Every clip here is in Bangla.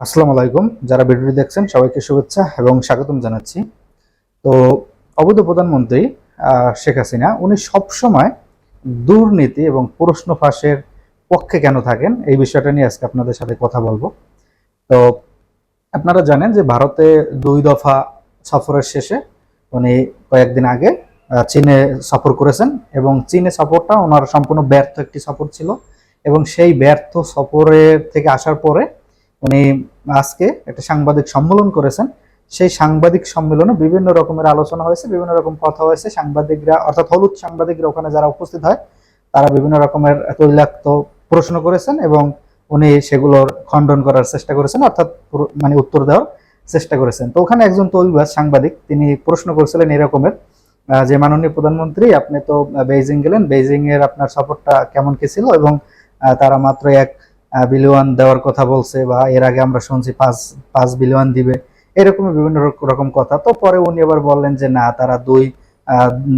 আসসালামু আলাইকুম। যারা ভিডিওটি দেখছেন, সবাইকে শুভেচ্ছা এবং স্বাগতম জানাচ্ছি। তো অবৈধ প্রধানমন্ত্রী শেখ হাসিনা, উনি সবসময় দুর্নীতি এবং প্রশ্ন ফাঁসের পক্ষে কেন থাকেন? এই বিষয়টা নিয়ে আজকে আপনাদের সাথে কথা বলব। তো আপনারা জানেন যে ভারতে দুই দফা সফরের শেষে উনি কয়েকদিন আগে চীনে সফর করেছেন এবং চীনে সফরটা ওনার সম্পূর্ণ ব্যর্থ একটি সফর ছিল এবং সেই ব্যর্থ সফরের থেকে আসার পরে উনি আজকে একটা সাংবাদিক সম্মেলন করেছেন। সেই সাংবাদিক সম্মেলনে বিভিন্ন রকমের আলোচনা হয়েছে, বিভিন্ন রকম কথা হয়েছে। সাংবাদিকরা, অর্থাৎ হলুদ সাংবাদিকরা ওখানে যারা উপস্থিত হয়, তারা বিভিন্ন রকমের তৈলাক্ত প্রশ্ন করেছেন এবং উনি সেগুলোর খণ্ডন করার চেষ্টা করেছেন, অর্থাৎ মানে উত্তর দেওয়ার চেষ্টা করেছেন। তো ওখানে একজন তৈলবাজ সাংবাদিক, তিনি প্রশ্ন করেছিলেন এরকমের যে মাননীয় প্রধানমন্ত্রী, আপনি তো বেইজিং গেলেন বেইজিং এর আপনার সফরটা কেমন কি ছিল? এবং তারা মাত্র এক বিলিয়ন দেওয়ার কথা বলছে বা এর আগে আমরা শুনছি পাঁচ পাঁচ বিলিয়ন দিবে এরকম বিভিন্ন রকম কথা। তো পরে উনি আবার বললেন যে, না, তারা দুই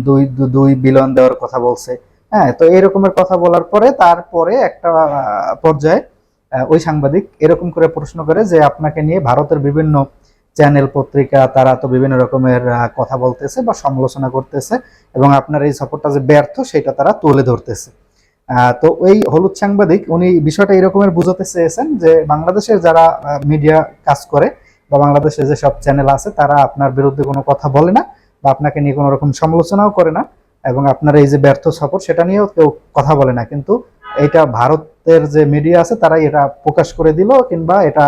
দুই দুই বিলিয়ন দেওয়ার কথা বলছে। হ্যাঁ তো এরকমের কথা বলার পরে তারপরে একটা পর্যায়ে ওই সাংবাদিক এরকম করে প্রশ্ন করে যে, আপনাকে নিয়ে ভারতের বিভিন্ন চ্যানেল, পত্রিকা, তারা তো বিভিন্ন রকমের কথা বলতেছে বা সমালোচনা করতেছে এবং আপনার এই সফরটা যে ব্যর্থ, সেটা তারা তুলে ধরতেছে। তো ওই হলুদ সাংবাদিক, উনি বিষয়টা এরকমের বুঝাতে চেয়েছেন যে বাংলাদেশের যারা মিডিয়া কাজ করে বা বাংলাদেশে যে সব চ্যানেল আছে, তারা আপনার বিরুদ্ধে কোনো কথা বলে না বা আপনাকে নিয়ে কোনো রকম সমালোচনাও করে না এবং আপনার এই যে ব্যর্থ সফর, সেটা নিয়েও কেউ কথা বলে না। কিন্তু এটা ভারতের যে মিডিয়া আছে, তারাই এটা প্রকাশ করে দিল কিংবা এটা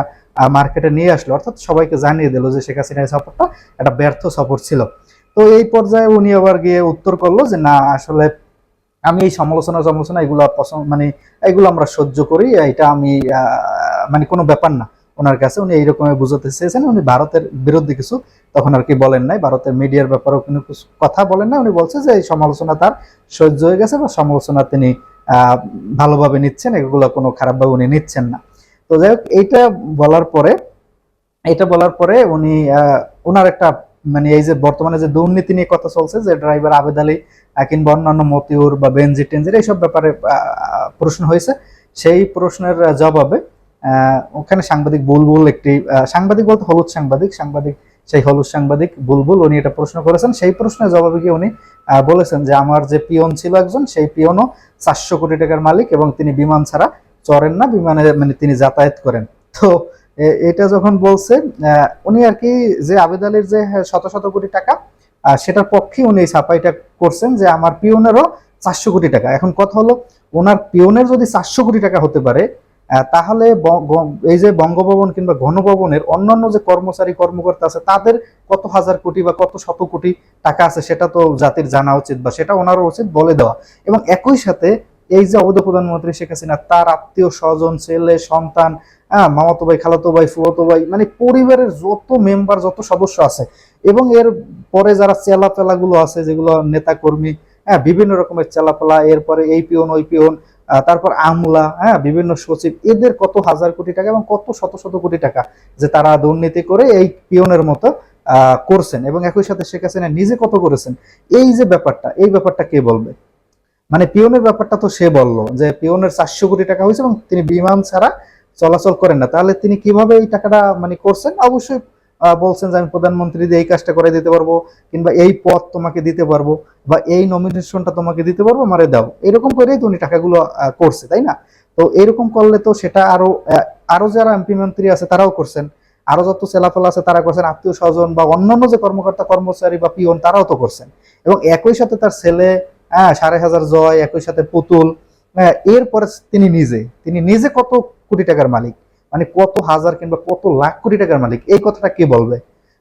মার্কেটে নিয়ে আসলো। অর্থাৎ সবাইকে জানিয়ে দিল যে শেখ হাসিনা এই সফরটা একটা ব্যর্থ সফর ছিল। তো এই পর্যায়ে উনি আবার গিয়ে উত্তর করল যে, না, আসলে আমি এই সমালোচনা সমালোচনা এগুলো পছন্দ মানে এগুলো আমরা সহ্য করি, এটা আমি মানে কোনো ব্যাপার না। ওনার কাছে উনি এইরকম বুঝাতে চেয়েছেন, উনি ভারতের বিরুদ্ধে কিছু তখন আর কি বলেন নাই। ভারতের মিডিয়ার ব্যাপারেও কোনো কিছু কথা বলেন না উনি বলছে যে এই সমালোচনা তার সহ্য হয়ে গেছে বা সমালোচনা তিনি ভালোভাবে নিচ্ছেন, এগুলো কোনো খারাপভাবে উনি নিচ্ছেন না। তো যাই এইটা বলার পরে, এটা বলার পরে উনি ওনার একটা মানে এই যে বর্তমানে যে দুর্নীতি নিয়ে কথা চলছে, যে ড্রাইভার আবেদ আলী কিংবা অন্যান্য মতিউর বা বেনজি টেনজির এইসব ব্যাপারে প্রশ্ন হয়েছে। সেই প্রশ্নের জবাবে ওখানে সাংবাদিক বুলবুল একটি সাংবাদিক বলতে হলুদ সাংবাদিক সাংবাদিক সেই হলুদ সাংবাদিক বুলবুল, উনি এটা প্রশ্ন করেছেন। সেই প্রশ্নের জবাবে গিয়ে উনি বলেছেন যে আমার যে পিয়ন ছিল একজন, সেই পিয়নও চারশো কোটি টাকার মালিক এবং তিনি বিমান ছাড়া চড়েন না, বিমানে মানে তিনি যাতায়াত করেন। তো এটা যখন বলছে উনি আর কি যে আবেদ আলীর যে হ্যাঁ, শত শত কোটি টাকা সেটার পক্ষে উনি ছাপাইটা করছেন যে আমার পিওনেরও চারশো কোটি টাকা। এখন কথা হলো ওনার পিওনের যদি চারশো কোটি টাকা হতে পারে তাহলে এই যে বঙ্গভবন কিংবা গণভবনের অন্যান্য যে কর্মচারী কর্মকর্তা আছে তাদের কত হাজার কোটি বা কত শত কোটি টাকা আছে সেটা তো জাতির জানা উচিত বা সেটা ওনারও উচিত বলে দেওয়া। এবং একই সাথে এই যে অবৈধ প্রধানমন্ত্রী শেখ হাসিনা তার আত্মীয় স্বজন ছেলে সন্তান হ্যাঁ মামাতো ভাই খালাতো ভাই ফুয়াতো ভাই মানে পরিবারের যত মেম্বার যত সদস্য আছে এবং এর পরে যারা চেলা গুলো আছে যেগুলো নেতা কর্মী হ্যাঁ বিভিন্ন রকমের চেলাপেলা এরপরে এই পিয়ন ওই আহ, তারপর আমলা হ্যাঁ বিভিন্ন সচিব এদের কত হাজার কোটি টাকা এবং কত শত শত কোটি টাকা যে তারা দুর্নীতি করে এই পিওনের মতো করছেন এবং একই সাথে শেখ হাসিনা নিজে কত করেছেন এই যে ব্যাপারটা এই ব্যাপারটা কে বলবে? মানে পিওনের ব্যাপারটা তো সে বলল যে পিওনের চারশো কোটি টাকা হয়েছে এবং তিনি বিমান ছাড়া চলাচল করেন না। তাহলে তিনি কীভাবে এই টাকাটা মানে করছেন? অবশ্যই বলছেন যে আমি প্রধানমন্ত্রী দিয়ে এই কাজটা করে দিতে পারব কিংবা এই পদ তোমাকে দিতে পারব বা এই নমিনেশনটা তোমাকে দিতে পারব, আমারে দাও। এরকম করেই তো উনি টাকাগুলো করছে, তাই না? তো এরকম করলে তো সেটা আরও আরও যারা এমপি মন্ত্রী আছে তারাও করছেন। আরও যত চেলাফেলা আছে তারা করছেন, আত্মীয় স্বজন বা অন্যান্য যে কর্মকর্তা, কর্মচারী বা পিয়ন তারাও তো করছেন। এবং একই সাথে তার ছেলে হ্যাঁ সাড়ে হাজার জয়, একই সাথে পুতুল এরপরে তিনি নিজে তিনি নিজে কত কোটি টাকার মালিক? মানে কত হাজার কিংবা কত লাখ কোটি টাকার মালিক? এই কথাটা কে বলবে?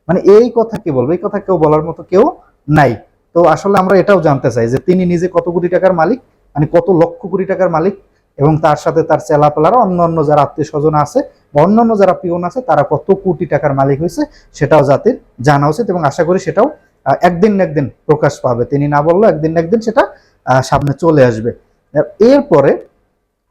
মানে এই কথা কে বলবে? এই কথা কেউ বলার মতো কেউ নাই। তো আসলে আমরা এটাও জানতে চাই যে তিনি নিজে কত কোটি টাকার মালিক মানে কত লক্ষ কোটি টাকার মালিক, এবং তার সাথে তার চেলাপেলারা অন্যান্য যারা আত্মীয় স্বজন আছে বা অন্যান্য যারা পিওন আছে, তারা কত কোটি টাকার মালিক হয়েছে সেটাও জাতির জানা উচিত, এবং আশা করি সেটাও একদিন না একদিন প্রকাশ পাবে। তিনি না বলল একদিন না একদিন সেটা সামনে চলে আসবে। এরপরে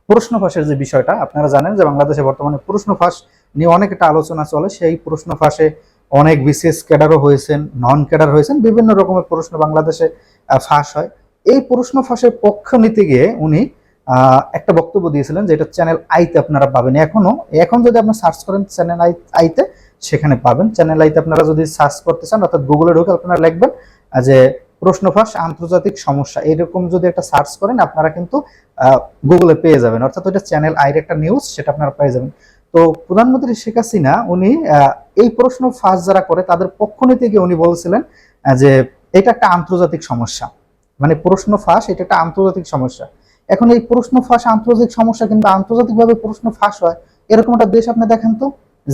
প্রশ্ন ফাঁসের যে বিষয়টা, আপনারা জানেন যে বাংলাদেশে বর্তমানে প্রশ্ন ফাঁস নিয়ে অনেক একটা আলোচনা চলে। সেই প্রশ্ন ফাঁসে অনেক বিশেষ ক্যাডারও হয়েছেন, নন ক্যাডার হয়েছেন, বিভিন্ন রকমের প্রশ্ন বাংলাদেশে ফাঁস হয়। এই প্রশ্ন ফাঁসের পক্ষ নিতে গিয়ে উনি একটা বক্তব্য দিয়েছিলেন যে এটা চ্যানেল আইতে আপনারা পাবেন। এখনও, এখন যদি আপনারা সার্চ করেন চ্যানেল আই, আইতে, সেখানে পাবেন। চ্যানেল আইতে আপনারা যদি সার্চ করতে চান, অর্থাৎ গুগলে ঢুকে আপনারা লিখবেন যে প্রশ্ন ফাঁস আন্তর্জাতিক সমস্যা। এরকম যদি একটা সার্চ করেন, আপনারা কিন্তু গুগলে পেয়ে যাবেন। অর্থাৎ ওইটা চ্যানেল আইর একটা নিউজ সেটা আপনারা পেয়ে যাবেন। তো প্রধানমন্ত্রী শেখ হাসিনা, উনি এই প্রশ্ন ফাঁস যারা করে, তাদের পক্ষ নিতে গিয়ে উনি বলছিলেন যে এটা একটা আন্তর্জাতিক সমস্যা। মানে প্রশ্ন ফাঁস এটা একটা আন্তর্জাতিক সমস্যা। এখন এই প্রশ্ন ফাঁস আন্তর্জাতিক সমস্যা কিন্তু আন্তর্জাতিকভাবে প্রশ্ন ফাঁস হয়। এরকম একটা দেশ আপনি দেখেন তো?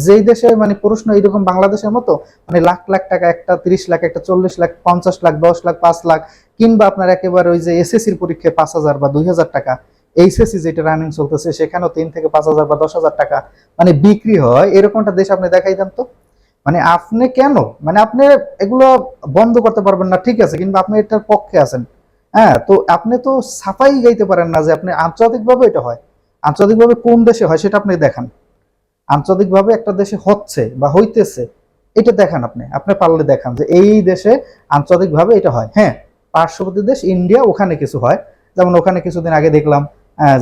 যেই দেশে মানে প্রশ্ন এরকম বাংলাদেশের মতো মানে লাখ লাখ টাকা একটা, তিরিশ লাখ একটা, চল্লিশ লাখ, পঞ্চাশ লাখ, দশ লাখ, পাঁচ লাখ, কিংবা আপনার একেবারে ওই যে এসএসসির পরীক্ষায় পাঁচ হাজার বা দুই হাজার টাকা, এইচএসসি যেটা রানিং চলতেছে, সেখানেও তিন থেকে পাঁচ হাজার বা দশ হাজার টাকা মানে বিক্রি হয়। এরকমটা দেশ আপনি দেখাই দেন তো। মানে আপনি কেন? মানে আপনি এগুলো বন্ধ করতে পারবেন না, ঠিক আছে কিন্তু আপনি এটার পক্ষে আছেন। হ্যাঁ তো আপনি তো সাফাই গাইতে পারেন না যে আপনি আন্তর্জাতিকভাবে এটা হয়। আন্তর্জাতিকভাবে কোন দেশে হয়, সেটা আপনি দেখান। আন্তর্জাতিকভাবে একটা দেশে হচ্ছে বা হইতেছে, এটা দেখান আপনি। আপনি পারলে দেখান যে এই দেশে আন্তর্জাতিকভাবে এটা হয়। হ্যাঁ পার্শ্ববর্তী দেশ ইন্ডিয়া, ওখানে কিছু হয়। যেমন ওখানে কিছুদিন আগে দেখলাম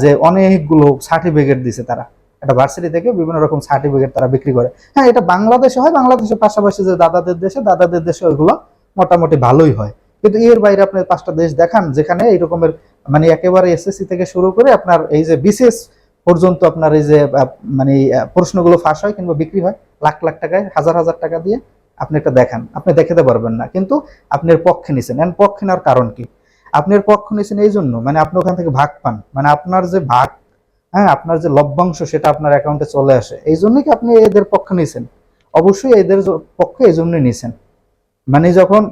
যে অনেকগুলো সার্টিফিকেট দিছে তারা। একটা ভার্সিটি থেকে বিভিন্ন রকম সার্টিফিকেট তারা বিক্রি করে। হ্যাঁ এটা বাংলাদেশে হয়, বাংলাদেশের পাশাপাশি যে দাদাদের দেশে দাদাদের দেশে ওইগুলো মোটামুটি ভালোই হয়। কিন্তু এর বাইরে আপনি পাঁচটা দেশ দেখান, যেখানে এই রকমের মানে একেবারে এসএসসি থেকে শুরু করে আপনার এই যে বিশেষ পর্যন্ত আপনার এই যে মানে প্রশ্নগুলো ফাঁস হয় কিংবা বিক্রি হয়, লাখ লাখ টাকায়, হাজার হাজার টাকা দিয়ে আপনি একটা দেখান। আপনি দেখাতে পারবেন না। কিন্তু আপনি এর পক্ষে নিছেন। এর পক্ষে নেওয়ার কারণ কি? আপনি এর পক্ষ নিছেন এই জন্য মানে আপনি ওখান থেকে ভাগ পান। মানে আপনার যে ভাগ হ্যাঁ আপনার যে লভ্যাংশ, সেটা আপনার অ্যাকাউন্টে চলে আসে। এই জন্যই কি আপনি এদের পক্ষে নিছেন? অবশ্যই এদের পক্ষে এই জন্যই নিছেন। মানে যখন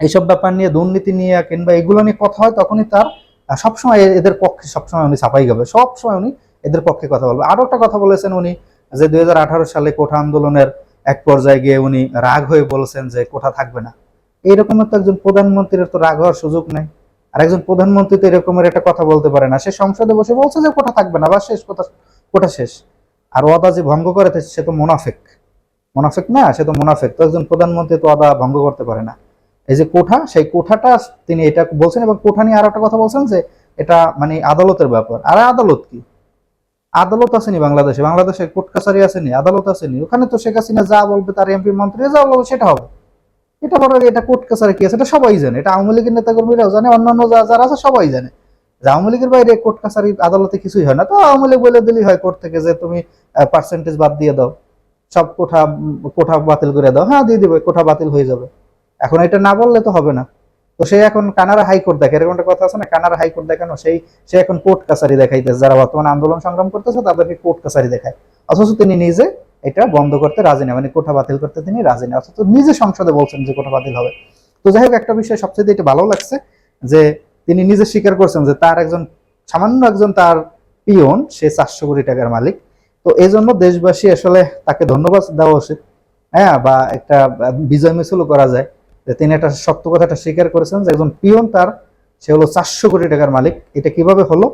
এইসব ব্যাপার নিয়ে, দুর্নীতি নিয়ে কিংবা এগুলো নিয়ে কথা হয়, তখনই তার সবসময় এদের পক্ষে সবসময় উনি ছাপাই গাবে সবসময় উনি এদের পক্ষে কথা বলবে। আরও একটা কথা বলেছেন উনি যে দুই হাজার আঠারো সালে কোঠা আন্দোলনের এক পর্যায়ে গিয়ে উনি রাগ হয়ে বলেছেন যে কোঠা থাকবে না। এইরকম তো একজন প্রধানমন্ত্রীর তো রাগ হওয়ার সুযোগ নেই। আর একজন প্রধানমন্ত্রী তো এরকমের একটা কথা বলতে পারে না। সে সংসদে বসে বলছে যে কোঠা থাকবে না বা শেষ কোথা কোঠা শেষ। আর ওয়াদা যে ভঙ্গ করে সে তো মোনাফেক। মোনাফেক না, সে তো মোনাফেক। তো একজন প্রধানমন্ত্রী তো ওয়াদা ভঙ্গ করতে পারে না। এই যে কোঠা, সেই কোঠাটা তিনি এটা বলছেন এবং কোঠা নিয়ে আর একটা কথা বলছেন যে এটা মানে আদালতের ব্যাপার। আর আদালত কি? আদালত আসেনি বাংলাদেশে? বাংলাদেশে কোর্ট কাছারি আসেনি আদালত আসেনি ওখানে তো শেখ হাসিনা যা বলবে তার এমপি মন্ত্রী যা বলবে সেটা হবে। এটা বড় এটা কোর্ট কাছারি কি আছে? এটা সবাই জানে। এটা আওয়ামী লীগের নেতা কর্মীরাও জানে, অন্যান্য যা- যারা আছে সবাই জানে। যে আওয়ামী লীগের বাইরে কোর্ট কাছারি আদালতে কিছুই হয় না। তো আওয়ামী লীগ বলে দিলেই হয় কোর্ট থেকে যে তুমি পার্সেন্টেজ বাদ দিয়ে দাও। সব কোঠা কোঠা বাতিল করে দাও। হ্যাঁ দিয়ে দিবে, কোঠা বাতিল হয়ে যাবে। এখন এটা না বললে তো হবে না। তো সে এখন কানাডা হাইকোর্ট দেখে, এরকম একটা কথা আছে না, কানাডা হাইকোর্ট দেখানো সেই সে এখন কোর্ট কাছারি দেখাইতেছে। যারা বর্তমানে আন্দোলন সংগ্রাম করতেছে, তাদেরকে কোর্ট কাছারি দেখায়। অথচ তিনি নিজে এটা বন্ধ করতে রাজি না মানে কোঠা বাতিল করতে তিনি রাজি না। অথচ নিজে সংসদে বলছেন যে কোঠা বাতিল হবে। তো যাই হোক, একটা বিষয় সবচেয়ে এটা ভালো লাগছে যে তিনি নিজে স্বীকার করছেন যে তার একজন সামান্য একজন তার পিয়ন, সে চারশো কোটি টাকার মালিক। তো এই জন্য দেশবাসী আসলে তাকে ধন্যবাদ দেওয়া উচিত। হ্যাঁ বা একটা বিজয় মিছিলও করা যায়। যে তিনি একটা সত্য কথাটা স্বীকার করেছেন যে একজন পিয়ন তার, সে হলো চারশো কোটি টাকার মালিক। এটা কীভাবে হলো?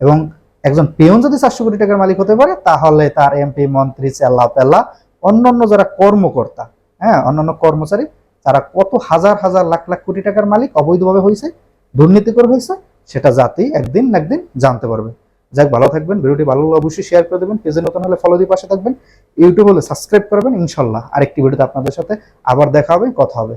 এবং একজন পিয়ন যদি চারশো কোটি টাকার মালিক হতে পারে, তাহলে তার এমপি, মন্ত্রী, চেল্লা পেল্লা, অন্যান্য যারা কর্মকর্তা হ্যাঁ অন্যান্য কর্মচারী, তারা কত হাজার হাজার লাখ লাখ কোটি টাকার মালিক অবৈধভাবে হয়েছে দুর্নীতি করে হয়েছে, সেটা জাতি একদিন একদিন জানতে পারবে। যাক, ভালো থাকবেন, ভিডিওটি ভালো লাগলে অবশ্যই শেয়ার করে দেবেন, পেজে নতুন হলে ফলো দিয়ে পাশে থাকবেন ইউটিউব হলে সাবস্ক্রাইব করবেন, ইনশাল্লাহ আরেকটি ভিডিওতে আপনাদের সাথে আবার দেখা হবে, কথা হবে।